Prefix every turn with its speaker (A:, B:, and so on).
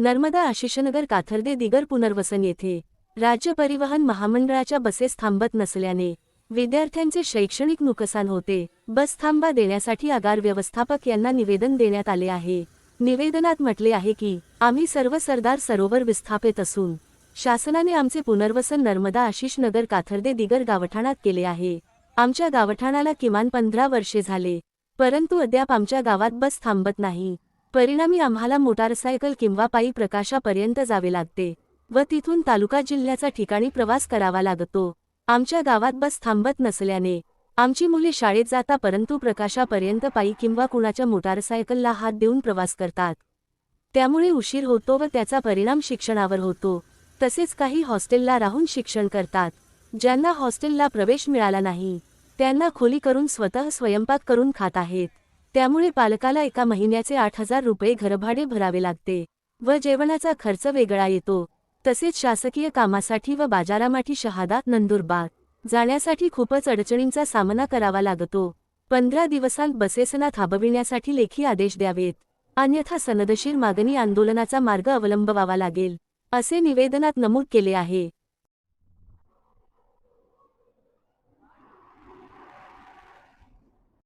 A: नर्मदा आशिषनगर काथर्दे दिगर पुनर्वसन येथे राज्य परिवहन महामंडळाच्या बसेस थांबत नसल्याने विद्यार्थ्यांचे शैक्षणिक नुकसान होते. बस थांबा देण्यासाठी आगार व्यवस्थापक यांना निवेदन देण्यात आले आहे. निवेदनात म्हटले आहे की आम्ही सर्व सरदार सरोवर विस्थापित असून शासनाने आमचे पुनर्वसन नर्मदा आशिष नगर काथर्दे दिगर गावठाणात केले आहे. आमच्या गावठाणाला किमान पंधरा वर्षे झाले परंतु अद्याप आमच्या गावात बस थांबत नाही. परिणामी आम्हाला मोटारसायकल किंवा पायी प्रकाशापर्यंत जावे लागते व तिथून तालुका जिल्ह्याचा ठिकाणी प्रवास करावा लागतो. आमच्या गावात बस थांबत नसल्याने आमची मुले शाळेत जाता परंतु प्रकाशापर्यंत पायी किंवा कुणाच्या मोटारसायकलला हात देऊन प्रवास करतात. त्यामुळे उशीर होतो व त्याचा परिणाम शिक्षणावर होतो. तसेच काही हॉस्टेलला राहून शिक्षण करतात. ज्यांना हॉस्टेलला प्रवेश मिळाला नाही त्यांना खोली करून स्वतः स्वयंपाक करून खात आहेत. त्यामुळे पालकाला एका महिन्याचे आठ हजार रुपये घरभाडे भरावे लागते व जेवणाचा खर्च वेगळा येतो. तसेच शासकीय कामासाठी व बाजारामाठी शहादा नंदुरबार जाण्यासाठी खूपच अडचणींचा सामना करावा लागतो. पंधरा दिवसांत बसेसना थांबविण्यासाठी लेखी आदेश द्यावेत. अन्यथा सनदशीर मागणी आंदोलनाचा मार्ग अवलंबवावा लागेल असे निवेदनात नमूद केले आहे.